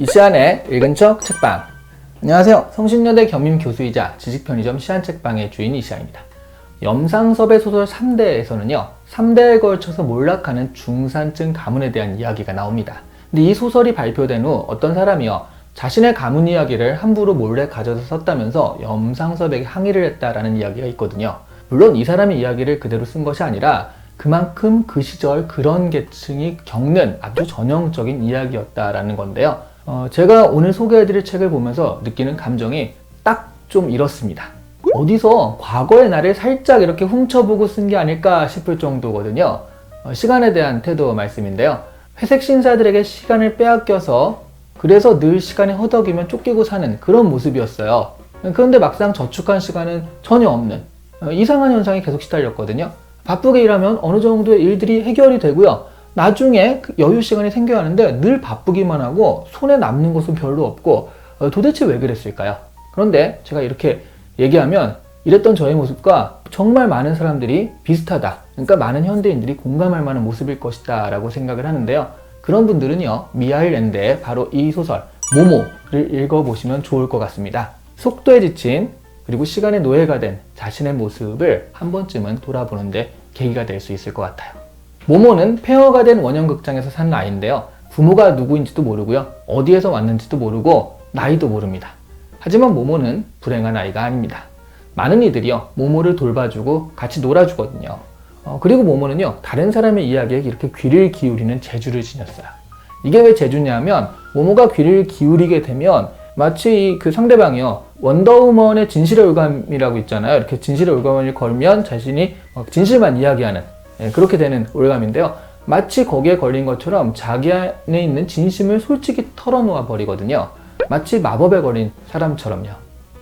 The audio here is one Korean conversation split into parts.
이 시간에 읽은 척 책방. 안녕하세요. 성신여대 겸임 교수이자 지식 편의점 시안책방의 주인 이시안입니다. 염상섭의 소설 3대에서는요, 3대에 걸쳐서 몰락하는 중산층 가문에 대한 이야기가 나옵니다. 근데 이 소설이 발표된 후 어떤 사람이요, 자신의 가문 이야기를 함부로 몰래 가져서 썼다면서 염상섭에게 항의를 했다라는 이야기가 있거든요. 물론 이 사람의 이야기를 그대로 쓴 것이 아니라 그만큼 그 시절 그런 계층이 겪는 아주 전형적인 이야기였다라는 건데요. 어, 제가 오늘 소개해드릴 책을 보면서 느끼는 감정이 딱 좀 이렇습니다. 어디서 과거의 나를 살짝 이렇게 훔쳐보고 쓴 게 아닐까 싶을 정도거든요. 어, 시간에 대한 태도 말씀인데요. 회색 신사들에게 시간을 빼앗겨서 그래서 늘 시간이 허덕이면 쫓기고 사는 그런 모습이었어요. 그런데 막상 저축한 시간은 전혀 없는 어, 이상한 현상이 계속 시달렸거든요. 바쁘게 일하면 어느 정도의 일들이 해결이 되고요. 나중에 그 여유 시간이 생겨야 하는데 늘 바쁘기만 하고 손에 남는 것은 별로 없고 어, 도대체 왜 그랬을까요? 그런데 제가 이렇게 얘기하면 이랬던 저의 모습과 정말 많은 사람들이 비슷하다. 그러니까 많은 현대인들이 공감할 만한 모습일 것이다 라고 생각을 하는데요. 그런 분들은요, 미하일 랜드의 바로 이 소설, 모모를 읽어보시면 좋을 것 같습니다. 속도에 지친, 그리고 시간의 노예가 된 자신의 모습을 한 번쯤은 돌아보는데 계기가 될 수 있을 것 같아요. 모모는 폐허가 된 원형극장에서 사는 아이인데요. 부모가 누구인지도 모르고요. 어디에서 왔는지도 모르고 나이도 모릅니다. 하지만 모모는 불행한 아이가 아닙니다. 많은 이들이요, 모모를 돌봐주고 같이 놀아주거든요. 어, 그리고 모모는요, 다른 사람의 이야기에 이렇게 귀를 기울이는 재주를 지녔어요. 이게 왜 재주냐면, 모모가 귀를 기울이게 되면 마치 그 상대방이요, 원더우먼의 진실의 올감이라고 있잖아요. 이렇게 진실의 올감을 걸면 자신이 어, 진실만 이야기하는, 예, 그렇게 되는 올감인데요. 마치 거기에 걸린 것처럼 자기 안에 있는 진심을 솔직히 털어놓아 버리거든요. 마치 마법에 걸린 사람처럼요.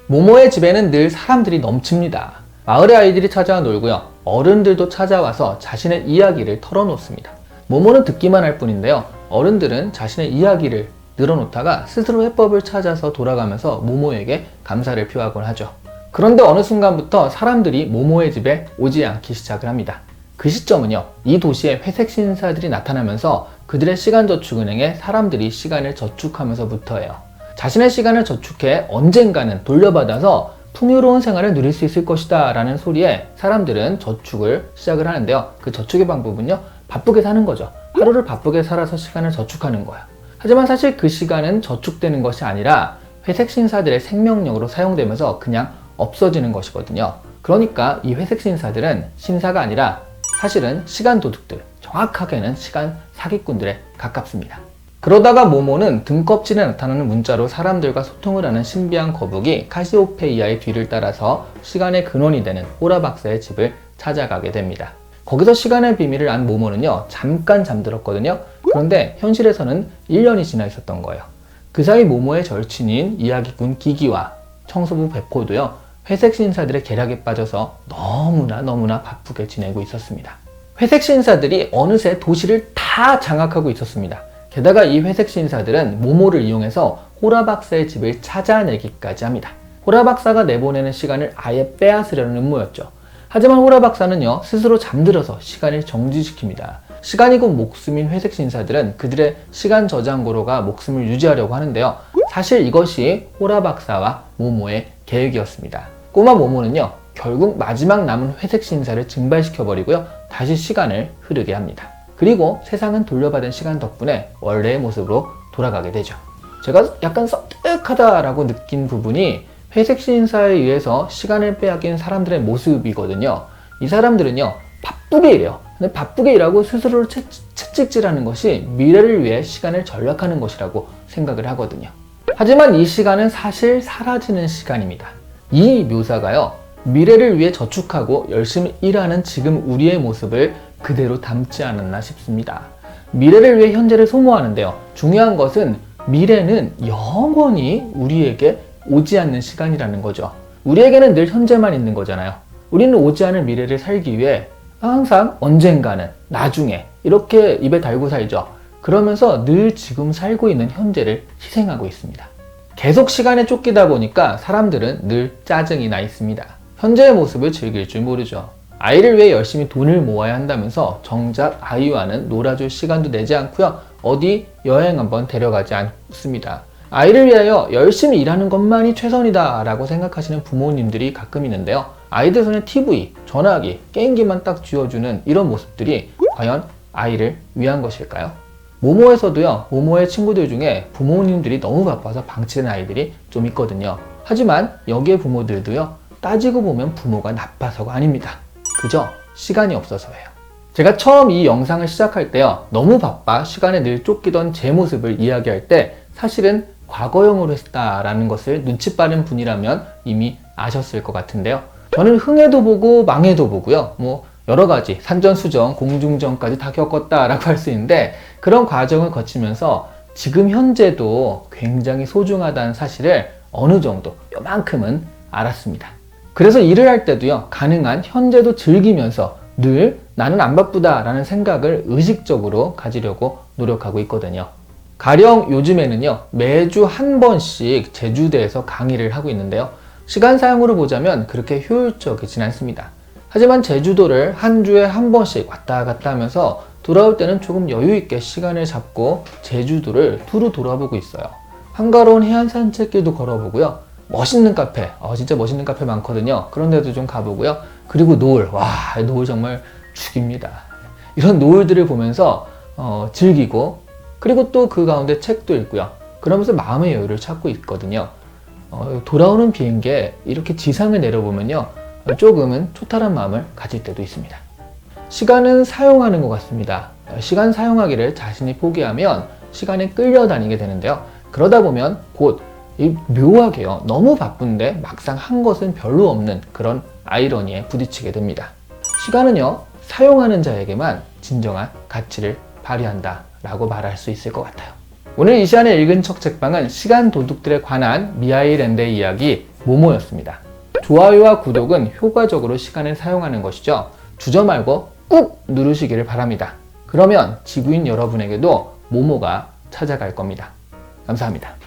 모모의 집에는 늘 사람들이 넘칩니다. 마을의 아이들이 찾아와 놀고요. 어른들도 찾아와서 자신의 이야기를 털어놓습니다. 모모는 듣기만 할 뿐인데요. 어른들은 자신의 이야기를 늘어놓다가 스스로 해법을 찾아서 돌아가면서 모모에게 감사를 표하곤 하죠. 그런데 어느 순간부터 사람들이 모모의 집에 오지 않기 시작을 합니다. 그 시점은요, 이 도시에 회색 신사들이 나타나면서 그들의 시간 저축은행에 사람들이 시간을 저축하면서부터예요. 자신의 시간을 저축해 언젠가는 돌려받아서 풍요로운 생활을 누릴 수 있을 것이다 라는 소리에 사람들은 저축을 시작을 하는데요. 그 저축의 방법은요, 바쁘게 사는 거죠. 하루를 바쁘게 살아서 시간을 저축하는 거예요. 하지만 사실 그 시간은 저축되는 것이 아니라 회색 신사들의 생명력으로 사용되면서 그냥 없어지는 것이거든요. 그러니까 이 회색 신사들은 신사가 아니라 사실은 시간 도둑들, 정확하게는 시간 사기꾼들에 가깝습니다. 그러다가 모모는 등껍질에 나타나는 문자로 사람들과 소통을 하는 신비한 거북이 카시오페이아의 뒤를 따라서 시간의 근원이 되는 호라 박사의 집을 찾아가게 됩니다. 거기서 시간의 비밀을 안 모모는요, 잠깐 잠들었거든요. 그런데 현실에서는 1년이 지나 있었던 거예요. 그 사이 모모의 절친인 이야기꾼 기기와 청소부 베코도요, 회색 신사들의 계략에 빠져서 너무나 너무나 바쁘게 지내고 있었습니다. 회색 신사들이 어느새 도시를 다 장악하고 있었습니다. 게다가 이 회색 신사들은 모모를 이용해서 호라 박사의 집을 찾아내기까지 합니다. 호라 박사가 내보내는 시간을 아예 빼앗으려는 음모였죠. 하지만 호라 박사는요, 스스로 잠들어서 시간을 정지시킵니다. 시간이 곧 목숨인 회색 신사들은 그들의 시간 저장고로가 목숨을 유지하려고 하는데요. 사실 이것이 호라 박사와 모모의 계획이었습니다. 꼬마 모모는요, 결국 마지막 남은 회색 신사를 증발시켜버리고요, 다시 시간을 흐르게 합니다. 그리고 세상은 돌려받은 시간 덕분에 원래의 모습으로 돌아가게 되죠. 제가 약간 썸뜩하다라고 느낀 부분이 회색 신사에 의해서 시간을 빼앗긴 사람들의 모습이거든요. 이 사람들은요, 바쁘게 일해요. 근데 바쁘게 일하고 스스로를 채, 채찍질하는 것이 미래를 위해 시간을 전락하는 것이라고 생각을 하거든요. 하지만 이 시간은 사실 사라지는 시간입니다. 이 묘사가요, 미래를 위해 저축하고 열심히 일하는 지금 우리의 모습을 그대로 담지 않았나 싶습니다. 미래를 위해 현재를 소모하는데요. 중요한 것은 미래는 영원히 우리에게 오지 않는 시간이라는 거죠. 우리에게는 늘 현재만 있는 거잖아요. 우리는 오지 않을 미래를 살기 위해 항상 언젠가는 나중에 이렇게 입에 달고 살죠. 그러면서 늘 지금 살고 있는 현재를 희생하고 있습니다. 계속 시간에 쫓기다 보니까 사람들은 늘 짜증이 나 있습니다. 현재의 모습을 즐길 줄 모르죠. 아이를 위해 열심히 돈을 모아야 한다면서 정작 아이와는 놀아줄 시간도 내지 않고요. 어디 여행 한번 데려가지 않습니다. 아이를 위하여 열심히 일하는 것만이 최선이다 라고 생각하시는 부모님들이 가끔 있는데요. 아이들 손에 TV, 전화기, 게임기만 딱 쥐어주는 이런 모습들이 과연 아이를 위한 것일까요? 모모에서도요, 모모의 친구들 중에 부모님들이 너무 바빠서 방치된 아이들이 좀 있거든요. 하지만 여기에 부모들도요, 따지고 보면 부모가 나빠서가 아닙니다. 그저 시간이 없어서예요. 제가 처음 이 영상을 시작할 때요, 너무 바빠 시간에 늘 쫓기던 제 모습을 이야기할 때 사실은 과거형으로 했다라는 것을 눈치 빠른 분이라면 이미 아셨을 것 같은데요. 저는 흥해도 보고 망해도 보고요. 뭐 여러 가지 산전수전, 공중전까지 다 겪었다라고 할 수 있는데 그런 과정을 거치면서 지금 현재도 굉장히 소중하다는 사실을 어느 정도 요만큼은 알았습니다. 그래서 일을 할 때도요, 가능한 현재도 즐기면서 늘 나는 안 바쁘다라는 생각을 의식적으로 가지려고 노력하고 있거든요. 가령 요즘에는요, 매주 한 번씩 제주대에서 강의를 하고 있는데요. 시간 사용으로 보자면 그렇게 효율적이진 않습니다. 하지만 제주도를 한 주에 한 번씩 왔다 갔다 하면서 돌아올 때는 조금 여유 있게 시간을 잡고 제주도를 두루 돌아보고 있어요. 한가로운 해안 산책길도 걸어보고요. 멋있는 카페, 어, 진짜 멋있는 카페 많거든요. 그런 데도 좀 가보고요. 그리고 노을, 와, 노을 정말 죽입니다. 이런 노을들을 보면서 어, 즐기고 그리고 또 그 가운데 책도 읽고요. 그러면서 마음의 여유를 찾고 있거든요. 어, 돌아오는 비행기에 이렇게 지상을 내려보면요. 어, 조금은 초탈한 마음을 가질 때도 있습니다. 시간은 사용하는 것 같습니다. 어, 시간 사용하기를 자신이 포기하면 시간에 끌려다니게 되는데요. 그러다 보면 곧이 묘하게요. 너무 바쁜데 막상 한 것은 별로 없는 그런 아이러니에 부딪히게 됩니다. 시간은요. 사용하는 자에게만 진정한 가치를 발휘한다 라고 말할 수 있을 것 같아요. 오늘 이 시간에 읽은 척 책방은 시간 도둑들에 관한 미아이 랜드의 이야기 모모였습니다. 좋아요와 구독은 효과적으로 시간을 사용하는 것이죠. 주저 말고 꾹 누르시기를 바랍니다. 그러면 지구인 여러분에게도 모모가 찾아갈 겁니다. 감사합니다.